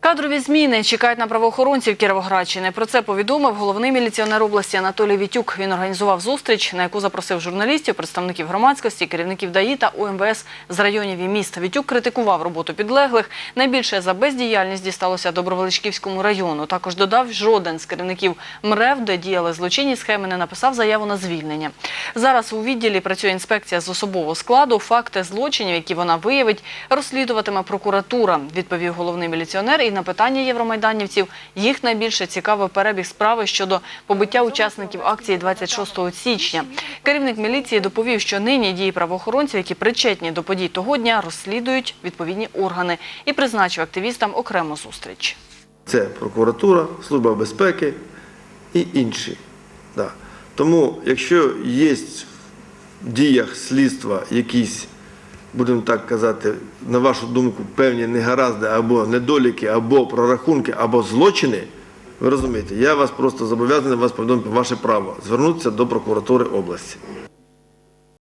Кадрові зміни чекають на правоохоронців Кіровоградщини. Про це повідомив головний міліціонер області Анатолій Вітюк. Він організував зустріч, на яку запросив журналістів, представників громадськості, керівників ДАІ та УМВС з районів і міст. Вітюк критикував роботу підлеглих. Найбільше за бездіяльність дісталося Добровеличківському району. Також додав, жоден з керівників МРЕВ, де діяли злочинні схеми, не написав заяву на звільнення. Зараз у відділі працює інспекція з особового складу. Факти злочинів, які вона виявить, розслідуватиме прокуратура, відповів головний міліціонер. І на питання євромайданівців їх найбільше цікавив перебіг справи щодо побиття учасників акції 26 січня. Керівник міліції доповів, що нині дії правоохоронців, які причетні до подій того дня, розслідують відповідні органи і призначив активістам окрему зустріч. Це прокуратура, Служба безпеки і інші. Тому, якщо є в діях слідства якісь, будемо так казати, на вашу думку, певні негаразди або недоліки, або прорахунки, або злочини, ви розумієте, я вас просто зобов'язаний вас повідомити ваше право звернутися до прокуратури області.